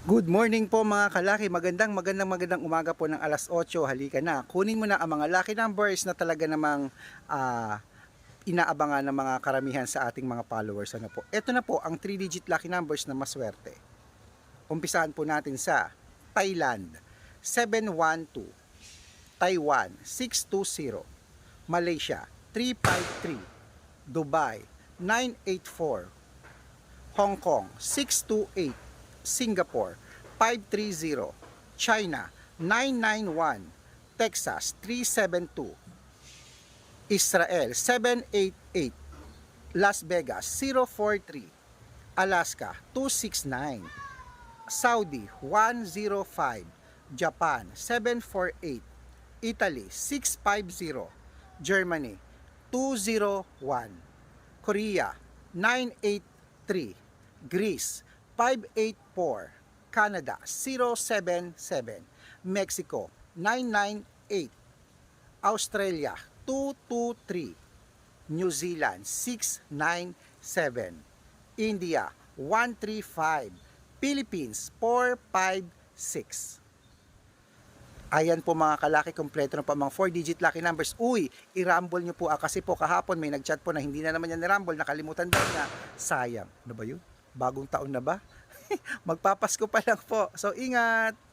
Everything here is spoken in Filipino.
Good morning po mga kalaki. Magandang magandang magandang umaga po ng alas 8. Halika na. Kunin mo na ang mga lucky numbers na talaga namang ah, inaabangan ng mga karamihan sa ating mga followers. Ano po? Ito na po ang 3-digit lucky numbers na maswerte. Umpisahan po natin sa Thailand 712, Taiwan 620, Malaysia 353, Dubai 984, Hong Kong 628, Singapore 530, China 991, Texas 372, Israel 788, Las Vegas 043, Alaska 269, Saudi 105, Japan 748, Italy 650, Germany 201, Korea 983, Greece 584, Canada 077, Mexico 998, Australia 223, New Zealand 697, India 135, Philippines 456. Ayan po mga kalaki, kompleto na po mga 4-digit lucky numbers. Uy, i-rumble nyo po ah, kasi po kahapon may nag-chat po na hindi na naman yan ni-rumble, nakalimutan daw niya. Sayang. Ano ba yun? Bagong taon na ba? Magpapasko pa lang po. So ingat!